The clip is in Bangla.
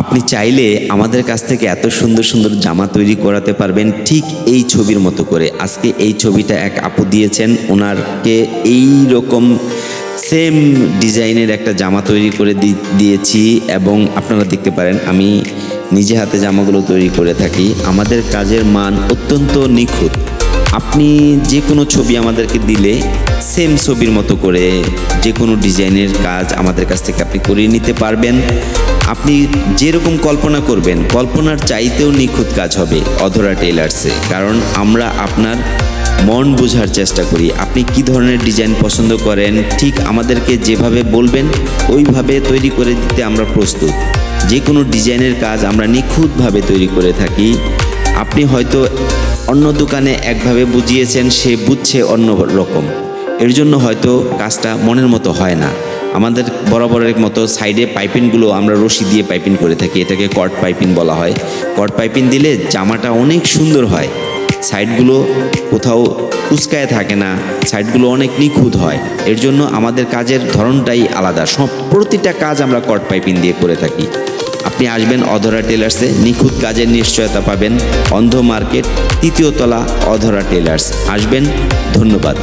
আপনি চাইলে আমাদের কাছ থেকে এত সুন্দর সুন্দর জামা তৈরি করাতে পারবেন ঠিক এই ছবির মতো করে। আজকে এই ছবিটা এক আপু দিয়েছেন, ওনারকে এই রকম সেম ডিজাইনের একটা জামা তৈরি করে দিয়েছি এবং আপনারা দেখতে পারেন, আমি নিজে হাতে জামাগুলো তৈরি করে থাকি। আমাদের কাজের মান অত্যন্ত নিখুঁত। আপনি যে কোনো ছবি আমাদেরকে দিলে সেম ছবির মতো করে যে কোনো ডিজাইনের কাজ আমাদের কাছ থেকে আপনি করিয়ে নিতে পারবেন। আপনি যেরকম কল্পনা করবেন, কল্পনার চাইতেও নিখুঁত কাজ হবে অধরা টেলার্সে কারণ আমরা আপনার মন বোঝার চেষ্টা করি, আপনি কি ধরনের ডিজাইন পছন্দ করেন, ঠিক আমাদেরকে যেভাবে বলবেন, ওইভাবে তৈরি করে দিতে আমরা প্রস্তুত। যে কোনো ডিজাইনের কাজ আমরা নিখুঁতভাবে তৈরি করে থাকি। আপনি হয়তো অন্য দোকানে একভাবে বুঝিয়েছেন, সে বুঝছে অন্য রকম। এর জন্য হয়তো কাজটা মনের মতো হয় না। আমাদের বরাবরের মতো সাইডে পাইপিনগুলো আমরা রশি দিয়ে পাইপিন করে থাকি, এটাকে কট পাইপিন বলা হয়। কট পাইপিন দিলে জামাটা অনেক সুন্দর হয়। সাইডগুলো কোথাও কুচকায় থাকে না, সাইডগুলো অনেক নিখুঁত হয়। এর জন্য আমাদের কাজের ধরনটাই আলাদা। সব প্রতিটা কাজ আমরা কট পাইপিন দিয়ে করে থাকি। আপনি আসবেন অধরা টেলার্সে, নিখুঁত কাজের নিশ্চয়তা পাবেন। অন্ধ মার্কেট, তৃতীয় তলা অধরা টেলার্স। আসবেন, ধন্যবাদ।